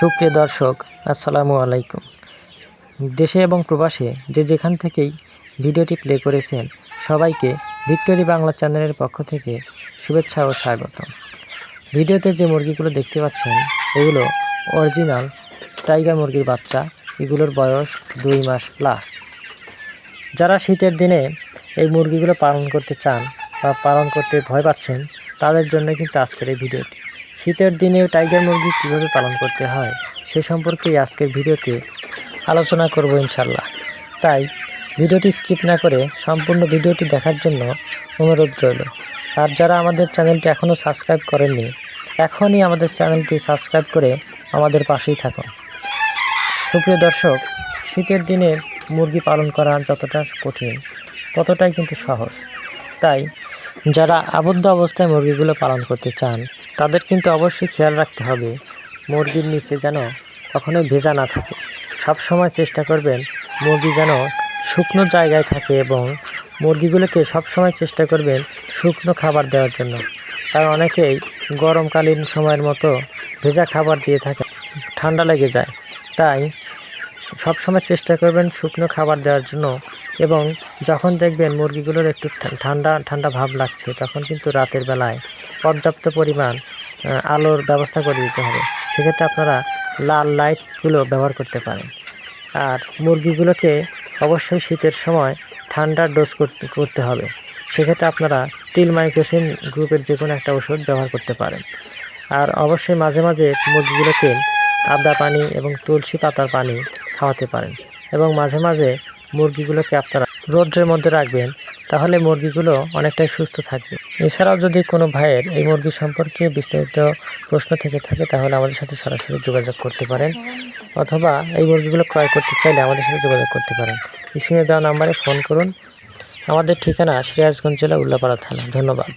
সুপ্রিয় দর্শক, আসসালামু আলাইকুম। দেশে এবং প্রবাসে যে যেখান থেকেই ভিডিওটি প্লে করেছেন, সবাইকে ভিক্টোরি বাংলা চ্যানেলের পক্ষ থেকে শুভেচ্ছা ও স্বাগত। ভিডিওতে যে মুরগিগুলো দেখতে পাচ্ছেন, এগুলো অরিজিনাল টাইগার মুরগির বাচ্চা। এগুলোর বয়স দুই মাস প্লাস যারা শীতের দিনে এই মুরগিগুলো পালন করতে চান বা পালন করতে ভয় পাচ্ছেন, তাদের জন্য কিন্তু আজকের এই ভিডিওটি। শীতের দিনেও টাইগার মুরগি কীভাবে পালন করতে হয়, সে সম্পর্কেই আজকের ভিডিওতে আলোচনা করব ইনশাল্লাহ। তাই ভিডিওটি স্কিপ না করে সম্পূর্ণ ভিডিওটি দেখার জন্য অনুরোধ রইল। আর যারা আমাদের চ্যানেলটি এখনও সাবস্ক্রাইব করেননি, এখনই আমাদের চ্যানেলটি সাবস্ক্রাইব করে আমাদের পাশেই থাকুন। সুপ্রিয় দর্শক, শীতের দিনে মুরগি পালন করা যতটা কঠিন, ততটাই কিন্তু সহজ। তাই যারা আবদ্ধ অবস্থায় মুরগিগুলো পালন করতে চান, তাদের কিন্তু অবশ্যই খেয়াল রাখতে হবে মুরগির নিচে যেন কখনোই ভেজা না থাকে। সব সময় চেষ্টা করবেন মুরগি যেন শুকনো জায়গায় থাকে এবং মুরগিগুলোকে সব সময় চেষ্টা করবেন শুকনো খাবার দেওয়ার জন্য। কারণ অনেকেই গরমকালীন সময়ের মতো ভেজা খাবার দিয়ে থাকে, ঠান্ডা লেগে যায়। তাই সবসময় চেষ্টা করবেন শুকনো খাবার দেওয়ার জন্য এবং যখন দেখবেন মুরগিগুলোর একটু ঠান্ডা ঠান্ডা ভাব লাগছে, তখন কিন্তু রাতের বেলায় পর্যাপ্ত পরিমাণ আলোর ব্যবস্থা করে দিতে হবে। সেক্ষেত্রে আপনারা লাল লাইটগুলো ব্যবহার করতে পারেন। আর মুরগিগুলোকে অবশ্যই শীতের সময় ঠান্ডার ডোজ করতে হবে। সেক্ষেত্রে আপনারা তিল মাইক্রোসিন গ্রুপের যে কোনো একটা ওষুধ ব্যবহার করতে পারেন। আর অবশ্যই মাঝে মাঝে মুরগিগুলোকে আদা পানি এবং তুলসী পাতার পানি খাওয়াতে পারেন। এবং মাঝে মাঝে মুরগিগুলোকে আপনারা রৌদ্রের মধ্যে রাখবেন, তাহলে মুরগিগুলো অনেকটাই সুস্থ থাকবে। এছাড়াও যদি কোনো ভাইয়ের এই মুরগি সম্পর্কে বিস্তারিত প্রশ্ন থেকে থাকে, তাহলে আমাদের সাথে সরাসরি যোগাযোগ করতে পারেন। অথবা এই মুরগিগুলো ক্রয় করতে চাইলে আমাদের সাথে যোগাযোগ করতে পারেন। স্ক্রিনে দেওয়া নাম্বারে ফোন করুন। আমাদের ঠিকানা সিরাজগঞ্জ জেলা উল্লাপাড়া থানা। ধন্যবাদ।